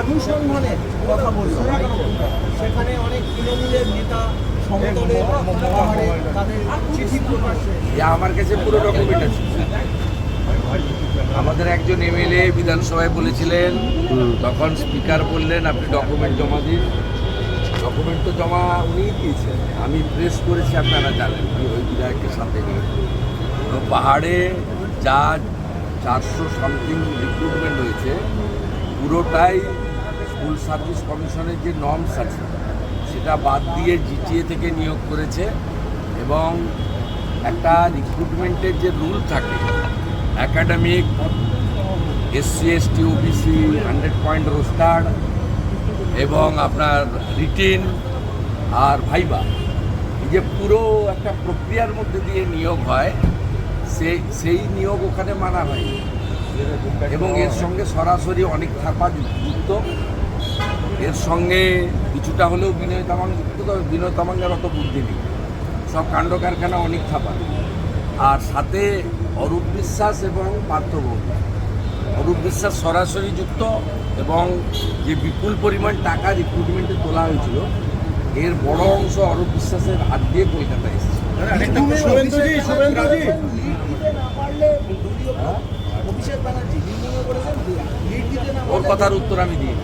অনুসন্ধানের কথা বলছেন সেখানে অনেক তৃণমূলের নেতা সমতলের পাহাড়ে তাদের চিঠি প্রকাশ্যে আমার কাছে পুরো ডকুমেন্ট আছে। আমাদের একজন এমএলএ বিধানসভায় বলেছিলেন তখন স্পিকার বললেন আপনি ডকুমেন্ট জমা দিন। ডকুমেন্ট তো জমা উনিই দিয়েছেন। আমি প্রেস করেছি আপনারা জানেন আমি ওই বিধায়কের সাথে তো পাহাড়ে যা চারশো সামথিং রিক্রুটমেন্ট হয়েছে পুরোটাই স্কুল সার্ভিস কমিশনের যে নর্মস আছে, সেটা বাদ দিয়ে জিটিএ থেকে নিয়োগ করেছে এবং একটা রিক্রুটমেন্টের যে রুল থাকে academic SC ST OBC hundred point roster এবং আপনার রিটেন আর ভাইবা এই যে পুরো একটা প্রক্রিয়ার মধ্যে দিয়ে নিয়োগ হয় সেই সেই নিয়োগ ওখানে মানা হয় এবং এর সঙ্গে সরাসরি অনেক থাপা যুক্ত। এর সঙ্গে কিছুটা হলেও বিনয় তামাং যুক্ত তবে বিনয় তামাঙ্গের অত বুদ্ধি নেই। সব কাণ্ড কারখানা অনেক থাপা। আর সাথে অরূপ বিশ্বাস এবং পার্থভৌম অরূপ বিশ্বাস সরাসরি যুক্ত এবং যে বিপুল পরিমাণ টাকা রিক্রুটমেন্টে তোলা হয়েছিল এর বড় অংশ অরূপ বিশ্বাসের হাত দিয়ে কলকাতায় এসেছে। ওর পারলে কথার উত্তর আমি দিই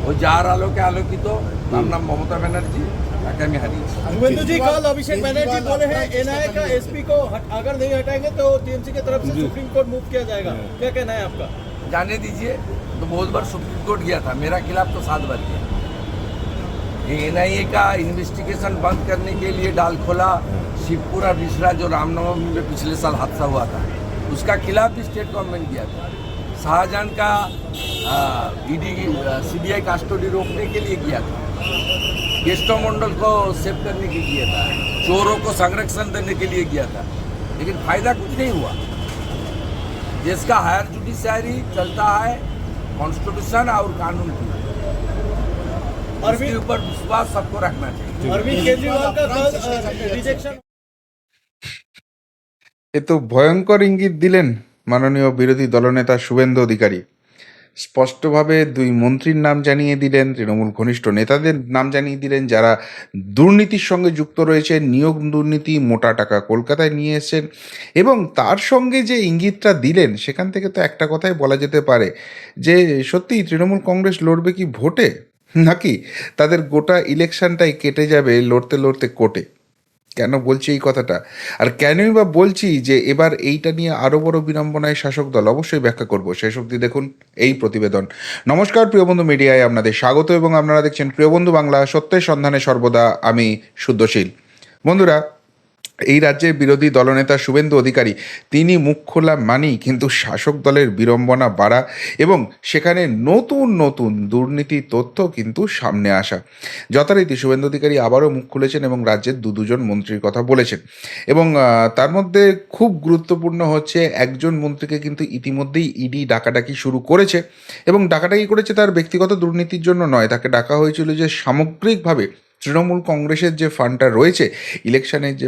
ও যার আলোকে আলোকিত তার নাম মমতা ব্যানার্জি তাকে আমি হারিয়েছি शुभेंदु जी कल अभिषेक बनर्जी बोले हैं एनआईए का एसपी को हट- अगर नहीं हटाएंगे तो टीएमसी की तरफ से सुप्रीम कोर्ट मूव किया जाएगा क्या कहना है आपका जाने दीजिए तो बहुत बार सुप्रीम कोर्ट गया था मेरा खिलाफ तो सात बार गया ये एनआईए का इन्वेस्टिगेशन बंद करने के लिए डाल खोला शिवपुरा बिसरा जो रामनवमी में पिछले साल हादसा हुआ था उसका खिलाफ भी स्टेट गवर्नमेंट किया था। शाहजहां का ईडी सीबीआई कस्टडी रोकने के लिए किया था। गेस्टो मंडल को सेव करने के लिए था। चोरों को संरक्षण देने के लिए किया था। लेकिन फ़ायदा कुछ नहीं हुआ। देश का हायर जुडिशरी चलता है कॉन्स्टिट्यूशन और कानून की। उसके ऊपर विश्वास सबको रखना चाहिए। अरविंद केजरीवाल का रिजेक्शन এ তো ভয়ঙ্কর ইঙ্গিত দিলেন মাননীয় বিরোধী দলনেতা শুভেন্দু অধিকারী। স্পষ্টভাবে দুই মন্ত্রীর নাম জানিয়ে দিলেন, তৃণমূল ঘনিষ্ঠ নেতাদের নাম জানিয়ে দিলেন, যারা দুর্নীতির সঙ্গে যুক্ত রয়েছে নিয়োগ দুর্নীতি, মোটা টাকা কলকাতায় নিয়ে এসেছেন এবং তার সঙ্গে যে ইঙ্গিতটা দিলেন, সেখান থেকে তো একটা কথাই বলা যেতে পারে যে, সত্যিই তৃণমূল কংগ্রেস লড়বে কি ভোটে? নাকি তাদের গোটা ইলেকশনটাই কেটে যাবে লড়তে লড়তে কোর্টে? কেন বলছি এই কথাটা? আর কেনই বা বলছি যে এবার এইটা নিয়ে আরও বড় বিড়ম্বনায় শাসক দল অবশ্যই ব্যাখ্যা করব। শেষ অবধি দেখুন এই প্রতিবেদন। নমস্কার, প্রিয় বন্ধু মিডিয়ায় আপনাদের স্বাগত এবং আপনারা দেখছেন প্রিয় বন্ধু বাংলা সত্যের সন্ধানে সর্বদা আমি শুদ্ধশীল বন্ধুরা এই রাজ্যের বিরোধী দলনেতা শুভেন্দু অধিকারী, তিনি মুখ খোলা মানেই কিন্তু শাসক দলের বিড়ম্বনা বাড়া এবং সেখানে নতুন নতুন দুর্নীতি তথ্য কিন্তু সামনে আসা। যথারীতি শুভেন্দু অধিকারী আবারও মুখ খুলেছেন এবং রাজ্যের দু, দুজন মন্ত্রীর কথা বলেছেন। এবং তার মধ্যে খুব গুরুত্বপূর্ণ হচ্ছে একজন মন্ত্রীকে কিন্তু ইতিমধ্যেই ইডি ডাকাডাকি শুরু করেছে। এবং ডাকাডাকি করেছে তার ব্যক্তিগত দুর্নীতির জন্য নয়, তাকে ডাকা হয়েছিল যে সামগ্রিকভাবে তৃণমূল কংগ্রেসের যে ফান্ডটা রয়েছে, ইলেকশনের যে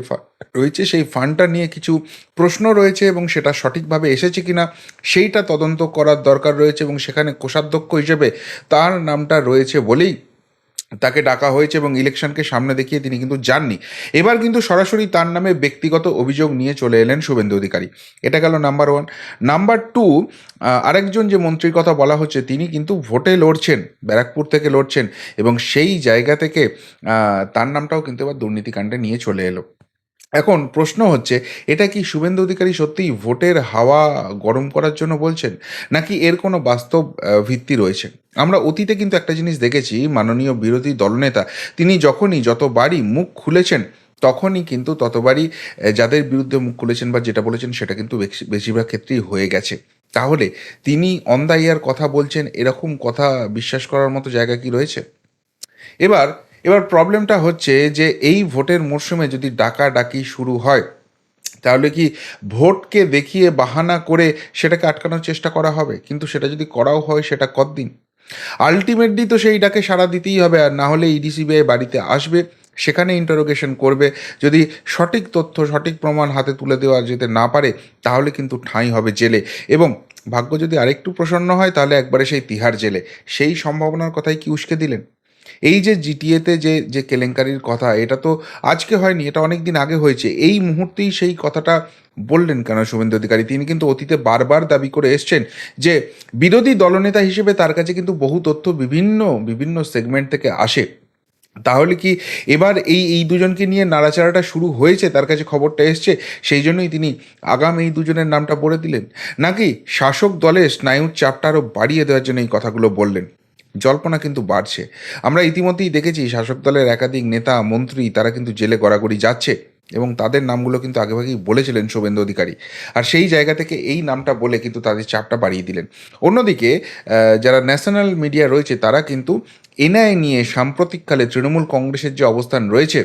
রয়েছে, সেই ফান্ডটা নিয়ে কিছু প্রশ্ন রয়েছে এবং সেটা সঠিকভাবে এসেছে কিনা, সেইটা তদন্ত করার দরকার রয়েছে এবং সেখানে কোষাধ্যক্ষ হিসেবে তার নামটা রয়েছে বলেই তাকে ডাকা হয়েছে এবং ইলেকশনকে সামনে দেখিয়ে তিনি কিন্তু যাননি। এবার কিন্তু সরাসরি তার নামে ব্যক্তিগত অভিযোগ নিয়ে চলে এলেন শুভেন্দু অধিকারী। এটা গেল নাম্বার ওয়ান নাম্বার টু আরেকজন যে মন্ত্রীর কথা বলা হচ্ছে, তিনি কিন্তু ভোটে লড়ছেন, ব্যারাকপুর থেকে লড়ছেন এবং সেই জায়গা থেকে তার নামটাও কিন্তু এবার দুর্নীতিকাণ্ডে নিয়ে চলে এলো। এখন প্রশ্ন হচ্ছে, এটা কি শুভেন্দু অধিকারী সত্যিই ভোটের হাওয়া গরম করার জন্য বলছেন, নাকি এর কোনো বাস্তব ভিত্তি রয়েছে? আমরা অতীতে কিন্তু একটা জিনিস দেখেছি, মাননীয় বিরোধী দলনেতা, তিনি যখনই যতবারই মুখ খুলেছেন, তখনই কিন্তু ততবারই যাদের বিরুদ্ধে মুখ খুলেছেন বা যেটা বলেছেন সেটা কিন্তু বেশি- বেশিরভাগ ক্ষেত্রেই হয়ে গেছে। তাহলে তিনি অন দ্য ইয়ার কথা বলছেন, এরকম কথা বিশ্বাস করার মতো জায়গা কি রয়েছে? এবার এবার প্রবলেমটা হচ্ছে যে এই ভোটের মরশুমে যদি ডাকা ডাকি শুরু হয়, তাহলে কি ভোটকে দেখিয়ে বাহানা করে সেটাকে আটকানোর চেষ্টা করা হবে? কিন্তু সেটা যদি করাও হয়, সেটা কতদিন? আলটিমেটলি তো সেই ডাকে সাড়া দিতেই হবে, আর না হলে ইডিসিবিআই বাড়িতে আসবে, সেখানে ইন্টারোগেশন করবে। যদি সঠিক তথ্য, সঠিক প্রমাণ হাতে তুলে দেওয়া যেতে না পারে, তাহলে কিন্তু ঠাঁই হবে জেলে। এবং ভাগ্য যদি আরেকটু প্রসন্ন হয়, তাহলে একবারে সেই তিহার জেলে। সেই সম্ভাবনার কথাই কি উস্কে দিলেন? এই যে জিটিএতে যে যে কেলেঙ্কারির কথা, এটা তো আজকে হয়নি, এটা অনেক দিন আগে হয়েছে। এই মুহূর্তেই সেই কথাটা বললেন কেন শুভেন্দু অধিকারী? তিনি কিন্তু অতীতে বারবার দাবি করে এসছেন যে, বিরোধী দলনেতা হিসেবে তার কাছে কিন্তু বহু তথ্য বিভিন্ন বিভিন্ন সেগমেন্ট থেকে আসে। তাহলে কি এবার এই এই দুজনকে নিয়ে নাড়াচাড়াটা শুরু হয়েছে? তার কাছে খবরটা এসছে, সেই জন্যই তিনি আগাম এই দুজনের নামটা বলে দিলেন। নাকি শাসক দলের স্নায়ুর চাপটা আরও বাড়িয়ে দেওয়ার জন্য এই কথাগুলো বললেন? জল্পনা কিন্তু বাড়ছে। আমরা ইতিমধ্যেই দেখেছি শাসক দলের একাধিক নেতা, মন্ত্রী, তারা কিন্তু জেলে গড়াগড়ি যাচ্ছে এবং তাদের নামগুলো কিন্তু আগেভাগেই বলেছিলেন শুভেন্দু অধিকারী। আর সেই জায়গা থেকে এই নামটা বলে কিন্তু তাদের চাপটা বাড়িয়ে দিলেন। অন্যদিকে যারা ন্যাশনাল মিডিয়া রয়েছে, তারা কিন্তু এনআই নিয়ে সাম্প্রতিককালে তৃণমূল কংগ্রেসের যে অবস্থান রয়েছে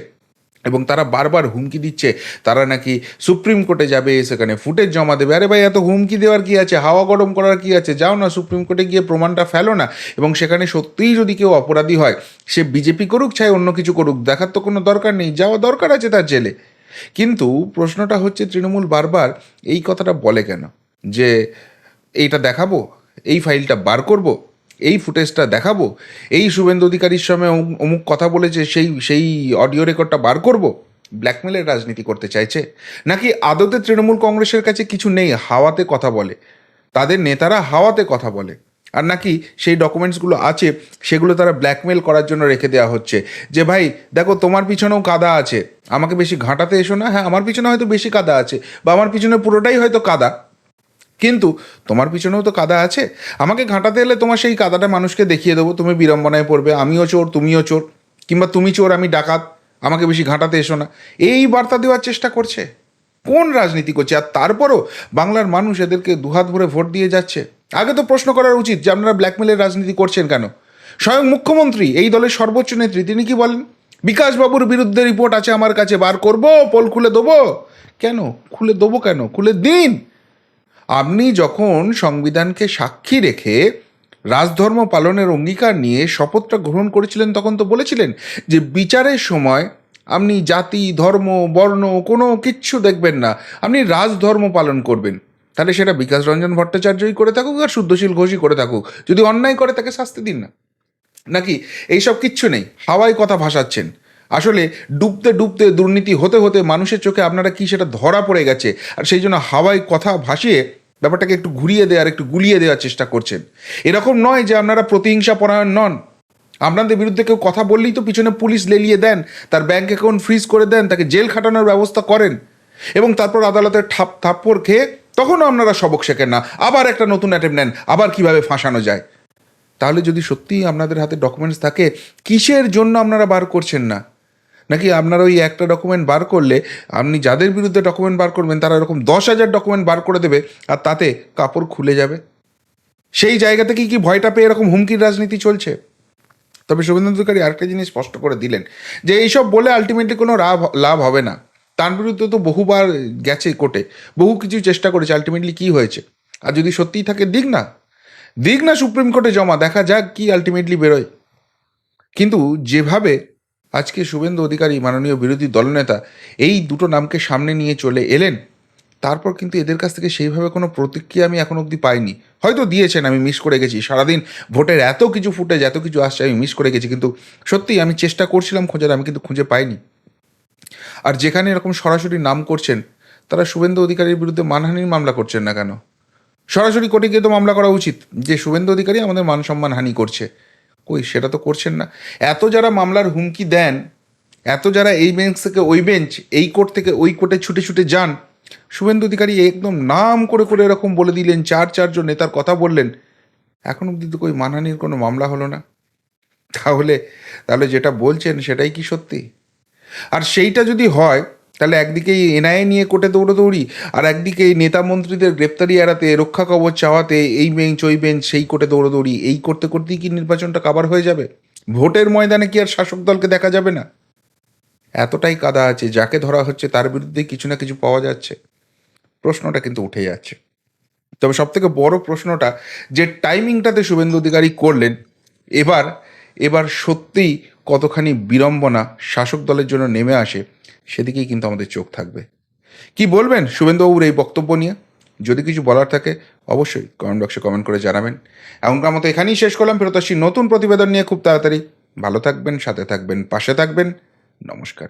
এবং তারা বারবার হুমকি দিচ্ছে। তারা নাকি সুপ্রিম কোর্টে যাবে, সেখানে ফুটেজ জমা দেবে। আরে ভাই, এত হুমকি দেওয়ার কি আছে? হাওয়া গরম করার কি আছে? যাও না, সুপ্রিম কোর্টে গিয়ে প্রমাণটা ফেলো না। এবং সেখানে সত্যিই যদি কেউ অপরাধী হয়, সে বিজেপি করুক, চাই অন্য কিছু করুক, দেখার তো কোনো দরকার নেই, যাওয়া দরকার আছে তার জেলে। কিন্তু প্রশ্নটা হচ্ছে, তৃণমূল বারবার এই কথাটা বলে কেন? যে, এইটা দেখাবো, এই ফাইলটা বার করব? এই ফুটেজটা দেখাবো? এই শুভেন্দু অধিকারীর সময় অমুক- কথা বলেছে সেই সেই অডিও রেকর্ডটা বার করব? ব্ল্যাকমেলের রাজনীতি করতে চাইছে? নাকি আদতে তৃণমূল কংগ্রেসের কাছে কিছু নেই, হাওয়াতে কথা বলে? তাদের নেতারা হাওয়াতে কথা বলে। আর নাকি সেই ডকুমেন্টসগুলো আছে, সেগুলো তারা ব্ল্যাকমেল করার জন্য রেখে দেওয়া হচ্ছে? যে ভাই, দেখো তোমার পিছনেও কাদা আছে। আমাকে বেশি ঘাঁটাতে এসো না। হ্যাঁ আমার পিছনে হয়তো বেশি কাদা আছে, বা আমার পিছনে পুরোটাই হয়তো কাদা। কিন্তু তোমার পিছনেও তো কাদা আছে। আমাকে ঘাঁটাতে এলে তোমার সেই কাদাটা মানুষকে দেখিয়ে দেবো, তুমি বিড়ম্বনায় পড়বে, আমিও চোর, তুমিও চোর, কিংবা তুমি চোর, আমি ডাকাত, আমাকে বেশি ঘাঁটাতে এসো না। এই বার্তা দেওয়ার চেষ্টা করছে। কোন রাজনীতি করছে? আর তারপরও বাংলার মানুষ এদেরকে দুহাত ভরে ভোট দিয়ে যাচ্ছে। আগে তো প্রশ্ন করার উচিত যে আপনারা ব্ল্যাকমেলের রাজনীতি করছেন কেন? স্বয়ং মুখ্যমন্ত্রী, এই দলের সর্বোচ্চ নেত্রী, তিনি কি বলেন? বিকাশবাবুর বিরুদ্ধে রিপোর্ট আছে আমার কাছে, বার করব পোল খুলে দেবো? কেন? খুলে দেবো কেন? খুলে দিন! আপনি যখন সংবিধানকে সাক্ষী রেখে রাজধর্ম পালনের অঙ্গীকার নিয়ে শপথটা গ্রহণ করেছিলেন, তখন তো বলেছিলেন যে বিচারের সময় আপনি জাতি, ধর্ম, বর্ণ কোনো কিচ্ছু দেখবেন না। আপনি রাজধর্ম পালন করবেন। তাহলে সেটা বিকাশ রঞ্জন ভট্টাচার্যই করে থাকুক আর শুদ্ধশীল ঘোষই করে থাকুক। যদি অন্যায় করে, তাকে শাস্তি দিন না। নাকি এইসব কিচ্ছু নেই? হাওয়ায় কথা ভাসাচ্ছেন। আসলে ডুবতে ডুবতে দুর্নীতি হতে হতে মানুষের চোখে আপনারা কি সেটা ধরা পড়ে গেছে? আর সেই জন্য হাওয়ায় কথা ভাসিয়ে ব্যাপারটাকে একটু ঘুরিয়ে দেওয়ার, একটু গুলিয়ে দেওয়ার চেষ্টা করছেন। এরকম নয় যে আপনারা প্রতিহিংসা পরায়ণ নন। আপনাদের বিরুদ্ধে কেউ কথা বললেই তো পিছনে পুলিশ লেলিয়ে দেন, তার ব্যাঙ্ক অ্যাকাউন্ট ফ্রিজ করে দেন, তাকে জেল খাটানোর ব্যবস্থা করেন এবং তারপর আদালতের ঠাপ, থাপ্পড় খেয়ে তখনও আপনারা সবক শেখেন না। আবার একটা নতুন অ্যাটেম্প নেন, আবার কীভাবে ফাঁসানো যায়? তাহলে যদি সত্যিই আপনাদের হাতে ডকুমেন্টস থাকে, কিসের জন্য আপনারা বার করছেন না? নাকি আপনারা ওই একটা ডকুমেন্ট বার করলে আপনি যাদের বিরুদ্ধে ডকুমেন্ট বার করবেন, তারা এরকম দশ হাজার ডকুমেন্ট বার করে দেবে আর তাতে কাপড় খুলে যাবে? সেই জায়গা থেকেই কি ভয়টা পেয়ে এরকম হুমকির রাজনীতি চলছে? তবে শুভেন্দু অধিকারী আরেকটা জিনিস স্পষ্ট করে দিলেন, যে এইসব বলে আলটিমেটলি কোনো লাভ লাভ হবে না। তার বিরুদ্ধে তো বহুবার গেছে কোর্টে, বহু কিছু চেষ্টা করেছে আলটিমেটলি কি হয়েছে? আর যদি সত্যিই থাকে, দিক না। দিক না সুপ্রিম কোর্টে জমা, দেখা যাক কি আলটিমেটলি বেরোয়। কিন্তু যেভাবে আজকে শুভেন্দু অধিকারী, মাননীয় বিরোধী দলনেতা এই দুটো নামকে সামনে নিয়ে চলে এলেন। তারপর কিন্তু এদের কাছ থেকে সেইভাবে কোনো প্রতিক্রিয়া আমি এখন অবধি পাইনি। হয়তো দিয়েছেন, আমি মিস করে গেছি। সারাদিন ভোটের এত কিছু ফুটেজ, এত কিছু আসছে, আমি মিস করে গেছি। কিন্তু সত্যিই আমি চেষ্টা করছিলাম খোঁজার, আমি কিন্তু খুঁজে পাইনি। আর যেখানে এরকম সরাসরি নাম করছেন, তারা শুভেন্দু অধিকারীর বিরুদ্ধে মানহানির মামলা করছেন না কেন? সরাসরি কোর্টে গিয়ে তো মামলা করা উচিত। যে শুভেন্দু অধিকারী আমাদের মান সম্মান হানি করছে। কই, সেটা তো করছেন না। এত যারা মামলার হুমকি দেন, এত যারা এই বেঞ্চ থেকে ওই বেঞ্চ এই কোর্ট থেকে ওই কোর্টে ছুটে ছুটে যান, শুভেন্দু অধিকারী একদম নাম করে করে এরকম বলে দিলেন, চার চারজন নেতার কথা বললেন। এখন অব্দি তো কই মানহানির কোনো মামলা হলো না। তাহলে তাহলে যেটা বলছেন সেটাই কি সত্যি? আর সেইটা যদি হয় তাহলে একদিকে এই এনআইএ নিয়ে কোর্টে দৌড়োদৌড়ি আর একদিকে এই নেতা মন্ত্রীদের গ্রেপ্তারি এড়াতে রক্ষা কবচ চাওয়াতে এই বেঞ্চ, ওই বেঞ্চ, সেই কোর্টে দৌড়োদৌড়ি এই করতে করতেই কি নির্বাচনটা কাবার হয়ে যাবে? ভোটের ময়দানে কি আর শাসক দলকে দেখা যাবে না? এতটাই কাদা আছে, যাকে ধরা হচ্ছে তার বিরুদ্ধে কিছু না কিছু পাওয়া যাচ্ছে। প্রশ্নটা কিন্তু উঠে যাচ্ছে। তবে সব থেকে বড় প্রশ্নটা, যে টাইমিংটাতে শুভেন্দু অধিকারী করলেন, এবার এবার সত্যিই কতখানি বিড়ম্বনা শাসক দলের জন্য নেমে আসে সেদিকেই কিন্তু আমাদের চোখ থাকবে। কি বলবেন শুভেন্দুবাবুর এই বক্তব্য নিয়ে? যদি কিছু বলার থাকে অবশ্যই কমেন্ট বক্সে কমেন্ট করে জানাবেন। এমনকার মতো এখানেই শেষ করলাম। ফেরত আসছি নতুন প্রতিবেদন নিয়ে খুব তাড়াতাড়ি। ভালো থাকবেন, সাথে থাকবেন, পাশে থাকবেন। নমস্কার।